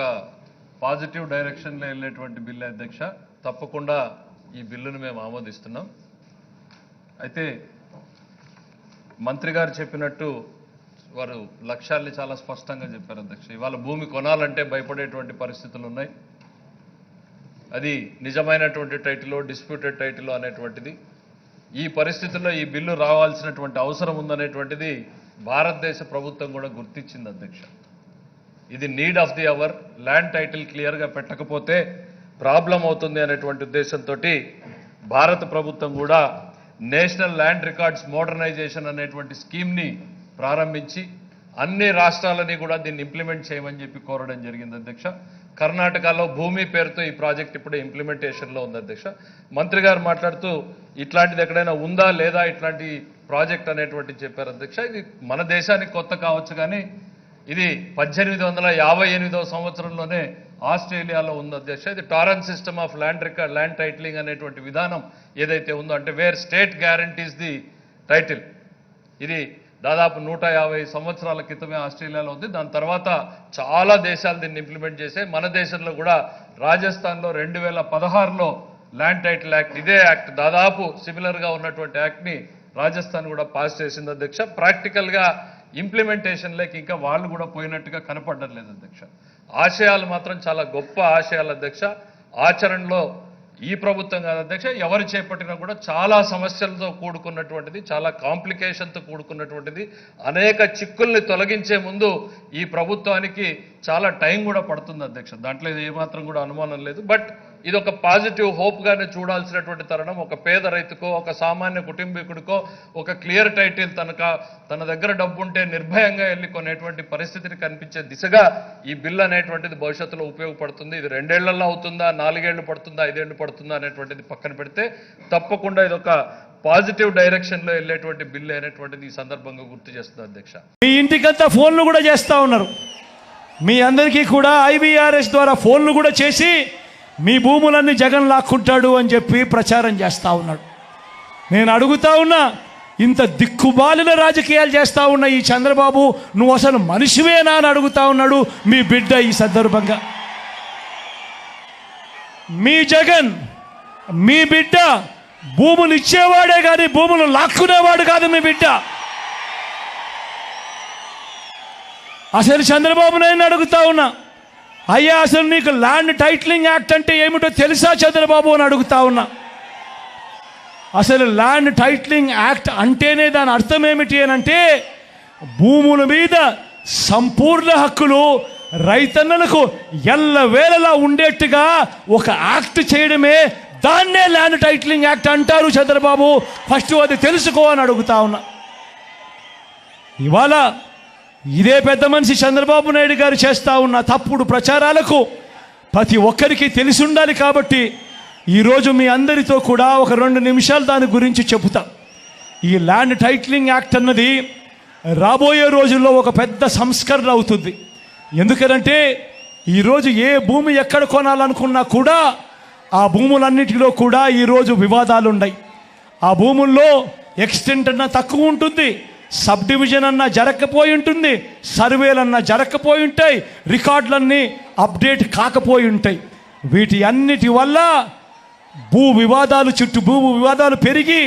ఒక పాజిటివ్ డైరెక్షన్లో వెళ్ళేటువంటి బిల్లు అధ్యక్ష తప్పకుండా ఈ బిల్లును మేము ఆమోదిస్తున్నాం. అయితే మంత్రి గారు చెప్పినట్టు వారు లక్ష్యాల్ని చాలా స్పష్టంగా చెప్పారు అధ్యక్ష. ఇవాళ భూమి కొనాలంటే భయపడేటువంటి పరిస్థితులు ఉన్నాయి. అది నిజమైనటువంటి టైటిల్ డిస్ప్యూటెడ్ టైటిల్ అనేటువంటిది. ఈ పరిస్థితుల్లో ఈ బిల్లు రావాల్సినటువంటి అవసరం ఉందనేటువంటిది భారతదేశ ప్రభుత్వం కూడా గుర్తించింది అధ్యక్ష. ఇది need of the hour land title క్లియర్గా పెట్టకపోతే ప్రాబ్లం అవుతుంది అనేటువంటి ఉద్దేశంతో భారత ప్రభుత్వం కూడా నేషనల్ ల్యాండ్ రికార్డ్స్ మోడర్నైజేషన్ అనేటువంటి స్కీమ్ని ప్రారంభించి అన్ని రాష్ట్రాలని కూడా దీన్ని ఇంప్లిమెంట్ చేయమని చెప్పి కోరడం జరిగింది అధ్యక్ష. కర్ణాటకలో భూమి పేరుతో ఈ ప్రాజెక్ట్ ఇప్పుడే ఇంప్లిమెంటేషన్లో ఉంది అధ్యక్ష. మంత్రి గారు మాట్లాడుతూ ఇట్లాంటిది ఎక్కడైనా ఉందా లేదా ఇట్లాంటి ప్రాజెక్ట్ అనేటువంటి చెప్పారు అధ్యక్ష. ఇది మన దేశానికి కొత్త కావచ్చు కానీ ఇది పద్దెనిమిది వందల యాభై ఎనిమిదవ సంవత్సరంలోనే ఆస్ట్రేలియాలో ఉంది అధ్యక్ష. ఇది Torrens system of land record land titling అనేటువంటి విధానం ఏదైతే ఉందో అంటే where state guarantees the title. ఇది దాదాపు నూట యాభై సంవత్సరాల క్రితమే ఆస్ట్రేలియాలో ఉంది. దాని తర్వాత చాలా దేశాలు దీన్ని ఇంప్లిమెంట్ చేసే మన దేశంలో కూడా రాజస్థాన్లో రెండు వేల పదహారులో ల్యాండ్ టైటిల్ యాక్ట్ ఇదే యాక్ట్ దాదాపు సిమిలర్గా ఉన్నటువంటి యాక్ట్ని రాజస్థాన్ కూడా పాస్ చేసింది అధ్యక్ష. ప్రాక్టికల్గా ఇంప్లిమెంటేషన్లోకి ఇంకా వాళ్ళు కూడా పోయినట్టుగా కనపడడం లేదు అధ్యక్ష. ఆశయాలు మాత్రం చాలా గొప్ప ఆశయాలు అధ్యక్ష. ఆచరణలో ఈ ప్రభుత్వం కాదు అధ్యక్ష ఎవరు చేపట్టినా కూడా చాలా సమస్యలతో కూడుకున్నటువంటిది చాలా కాంప్లికేషన్తో కూడుకున్నటువంటిది అనేక చిక్కుల్ని తొలగించే ముందు ఈ ప్రభుత్వానికి చాలా టైం కూడా పడుతుంది అధ్యక్ష. దాంట్లో ఇది ఏమాత్రం కూడా అనుమానం లేదు. బట్ ఇది ఒక పాజిటివ్ హోప్గానే చూడాల్సినటువంటి తరుణం. ఒక పేద రైతుకో ఒక సామాన్య కుటుంబీకుడికో ఒక క్లియర్ టైటిల్ తనక తన దగ్గర డబ్బు ఉంటే నిర్భయంగా వెళ్ళి కొనేటువంటి పరిస్థితిని కనిపించే దిశగా ఈ బిల్ అనేటువంటిది భవిష్యత్తులో ఉపయోగపడుతుంది. ఇది రెండేళ్ళలో అవుతుందా నాలుగేళ్ళు పడుతుందా ఐదేళ్ళు పడుతుందా అనేటువంటిది పక్కన పెడితే తప్పకుండా ఇది ఒక పాజిటివ్ డైరెక్షన్లో వెళ్ళేటువంటి బిల్ అనేటువంటిది ఈ సందర్భంగా గుర్తు చేస్తుంది అధ్యక్ష. మీ ఇంటికంతా ఫోన్లు కూడా చేస్తూ ఉన్నారు. మీ అందరికీ కూడా ఐవీఆర్ఎస్ ద్వారా ఫోన్లు కూడా చేసి మీ భూములన్నీ జగన్ లాక్కుంటాడు అని చెప్పి ప్రచారం చేస్తూ ఉన్నాడు. నేను అడుగుతా ఉన్నా ఇంత దిక్కుబాలిన రాజకీయాలు చేస్తూ ఉన్న ఈ చంద్రబాబు నువ్వు అసలు మనిషివేనా అని అడుగుతా ఉన్నాడు మీ బిడ్డ ఈ సందర్భంగా. మీ జగన్ మీ బిడ్డ భూములు ఇచ్చేవాడే కానీ భూములు లాక్కునేవాడు కాదు మీ బిడ్డ. అసలు చంద్రబాబు నాయుడు అడుగుతా ఉన్నా. అయ్యా అసలు నీకు ల్యాండ్ టైటిలింగ్ యాక్ట్ అంటే ఏమిటో తెలుసా చంద్రబాబు అని అడుగుతా ఉన్నా. అసలు ల్యాండ్ టైటిలింగ్ యాక్ట్ అంటేనే దాని అర్థం ఏమిటి అని అంటే భూముల మీద సంపూర్ణ హక్కులు రైతన్నలకు ఎల్లవేళలా ఉండేట్టుగా ఒక యాక్ట్ చేయడమే దాన్నే ల్యాండ్ టైటిలింగ్ యాక్ట్ అంటారు చంద్రబాబు. ఫస్ట్ అది తెలుసుకో అని అడుగుతా ఉన్నా. ఇవాళ ఇదే పెద్ద మనిషి చంద్రబాబు నాయుడు గారు చేస్తూ ఉన్న తప్పుడు ప్రచారాలకు ప్రతి ఒక్కరికి తెలిసి ఉండాలి కాబట్టి ఈరోజు మీ అందరితో కూడా ఒక రెండు నిమిషాలు దాని గురించి చెబుతా. ఈ ల్యాండ్ టైటిలింగ్ యాక్ట్ అన్నది రాబోయే రోజుల్లో ఒక పెద్ద సంస్కరణ అవుతుంది. ఎందుకనంటే ఈరోజు ఏ భూమి ఎక్కడ కొనాలనుకున్నా కూడా ఆ భూములన్నిటిలో కూడా ఈరోజు వివాదాలు ఉన్నాయి ఆ భూముల్లో ఎక్స్టెంట్ అన్న తక్కువ ఉంటుంది. సబ్ డివిజన్ అన్న జరగకపోయి ఉంటుంది సర్వేలు అన్నా జరగకపోయి ఉంటాయి రికార్డులన్నీ అప్డేట్ కాకపోయి ఉంటాయి. వీటి అన్నిటి వల్ల భూ వివాదాలు చుట్టూ భూ వివాదాలు పెరిగి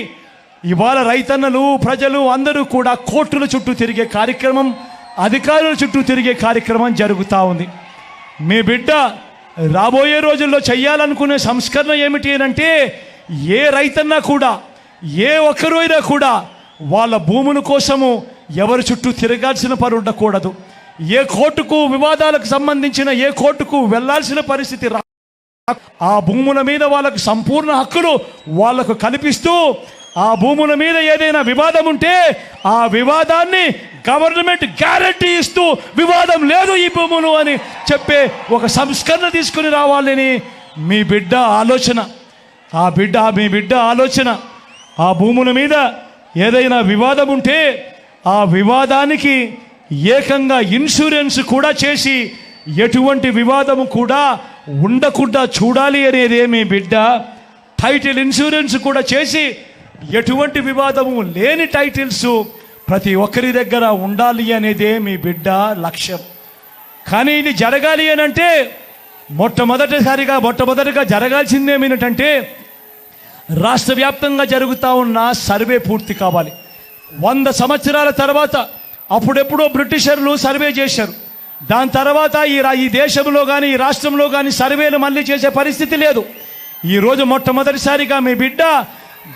ఇవాళ రైతన్నలు ప్రజలు అందరూ కూడా కోర్టుల చుట్టూ తిరిగే కార్యక్రమం అధికారుల చుట్టూ తిరిగే కార్యక్రమం జరుగుతూ ఉంది. మీ బిడ్డ రాబోయే రోజుల్లో చేయాలనుకునే సంస్కరణ ఏమిటి అంటే ఏ రైతన్నా కూడా ఏ ఒక్కరు అయినా కూడా వాళ్ళ భూముల కోసము ఎవరి చుట్టూ తిరగాల్సిన పని ఉండకూడదు. ఏ కోర్టుకు వివాదాలకు సంబంధించిన ఏ కోర్టుకు వెళ్ళాల్సిన పరిస్థితి రా ఆ భూముల మీద వాళ్ళకు సంపూర్ణ హక్కులు వాళ్ళకు కల్పిస్తూ ఆ భూముల మీద ఏదైనా వివాదం ఉంటే ఆ వివాదాన్ని గవర్నమెంట్ గ్యారంటీ ఇస్తూ వివాదం లేదు ఈ భూములు అని చెప్పే ఒక సంస్కరణ తీసుకుని రావాలని మీ బిడ్డ ఆలోచన. ఆ బిడ్డ మీ బిడ్డ ఆలోచన. ఆ భూముల మీద ఏదైనా వివాదం ఉంటే ఆ వివాదానికి ఏకంగా ఇన్సూరెన్స్ కూడా చేసి ఎటువంటి వివాదము కూడా ఉండకుండా చూడాలి అనేదేమీ బిడ్డ? టైటిల్ ఇన్సూరెన్స్ కూడా చేసి ఎటువంటి వివాదము లేని టైటిల్స్ ప్రతి ఒక్కరి దగ్గర ఉండాలి అనేదే మీ బిడ్డ లక్ష్యం. కానీ ఇది జరగాలి అని అంటే మొట్టమొదటిసారిగా మొట్టమొదటిగా జరగాల్సింది రాష్ట్ర వ్యాప్తంగా జరుగుతూ ఉన్న సర్వే పూర్తి కావాలి. వంద సంవత్సరాల తర్వాత అప్పుడెప్పుడో బ్రిటిషర్లు సర్వే చేశారు. దాని తర్వాత ఈ రా- ఈ దేశంలో కానీ ఈ రాష్ట్రంలో కానీ సర్వేలు మళ్ళీ చేసే పరిస్థితి లేదు. ఈరోజు మొట్టమొదటిసారిగా మీ బిడ్డ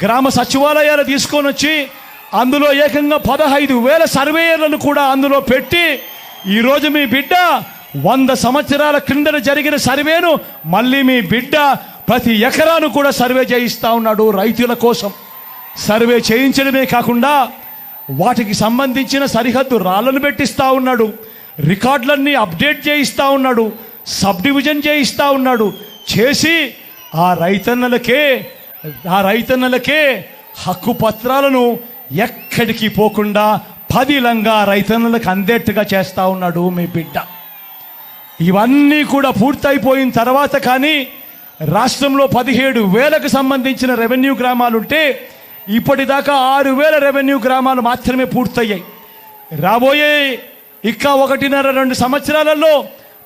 గ్రామ సచివాలయాలు తీసుకొని వచ్చి అందులో ఏకంగా పదహైదు వేల సర్వేయర్లను కూడా అందులో పెట్టి ఈరోజు మీ బిడ్డ వంద సంవత్సరాల క్రిందన జరిగిన సర్వేను మళ్ళీ మీ బిడ్డ ప్రతి ఎకరాను కూడా సర్వే చేయిస్తూ ఉన్నాడు రైతుల కోసం. సర్వే చేయించడమే కాకుండా వాటికి సంబంధించిన సరిహద్దు రాళ్ళను పెట్టిస్తూ ఉన్నాడు. రికార్డులన్నీ అప్డేట్ చేయిస్తూ ఉన్నాడు. సబ్ డివిజన్ చేయిస్తూ ఉన్నాడు. చేసి ఆ రైతన్నలకే ఆ రైతన్నలకే హక్కు పత్రాలను ఎక్కడికి పోకుండా పదిలంగా రైతన్నలకు అందేట్టుగా చేస్తూ ఉన్నాడు మీ బిడ్డ. ఇవన్నీ కూడా పూర్తయిపోయిన తర్వాత కానీ రాష్ట్రంలో పదిహేడు వేలకు సంబంధించిన రెవెన్యూ గ్రామాలుంటే ఇప్పటిదాకా ఆరు వేల రెవెన్యూ గ్రామాలు మాత్రమే పూర్తయ్యాయి. రాబోయే ఇంకా ఒకటిన్నర రెండు సంవత్సరాలలో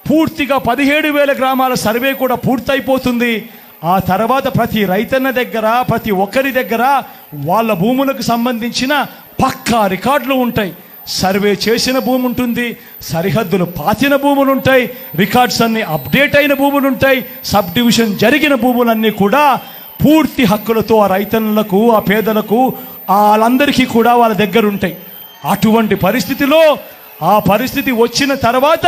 పూర్తిగా పదిహేడు వేల గ్రామాల సర్వే కూడా పూర్తయిపోతుంది. ఆ తర్వాత ప్రతి రైతన్న దగ్గర ప్రతి ఒక్కరి దగ్గర వాళ్ళ భూములకు సంబంధించిన పక్కా రికార్డులు ఉంటాయి. సర్వే చేసిన భూమి ఉంటుంది సరిహద్దులు పాతిన భూములు ఉంటాయి రికార్డ్స్ అన్ని అప్డేట్ అయిన భూములు ఉంటాయి సబ్ డివిజన్ జరిగిన భూములన్నీ కూడా పూర్తి హక్కులతో ఆ రైతన్నులకు ఆ పేదలకు వాళ్ళందరికీ కూడా వాళ్ళ దగ్గర ఉంటాయి అటువంటి పరిస్థితిలో ఆ పరిస్థితి వచ్చిన తర్వాత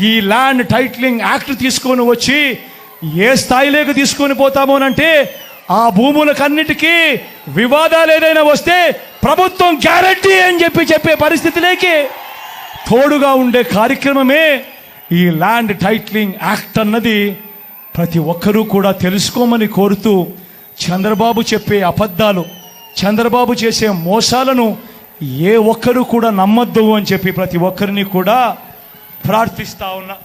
ఈ ల్యాండ్ టైటిలింగ్ యాక్ట్ తీసుకొని వచ్చి ఏ స్థాయిలోకి తీసుకొని పోతామోనంటే ఆ భూములకన్నిటికీ వివాదాలు ఏదైనా వస్తే ప్రభుత్వం గ్యారంటీ అని చెప్పి చెప్పే పరిస్థితిలోకి తోడుగా ఉండే కార్యక్రమమే ఈ ల్యాండ్ టైట్లింగ్ యాక్ట్ అన్నది. ప్రతి ఒక్కరూ కూడా తెలుసుకోమని కోరుతూ చంద్రబాబు చెప్పే అబద్ధాలు చంద్రబాబు చేసే మోసాలను ఏ ఒక్కరూ కూడా నమ్మొద్దు అని చెప్పి ప్రతి ఒక్కరిని కూడా ప్రార్థిస్తా ఉన్నా.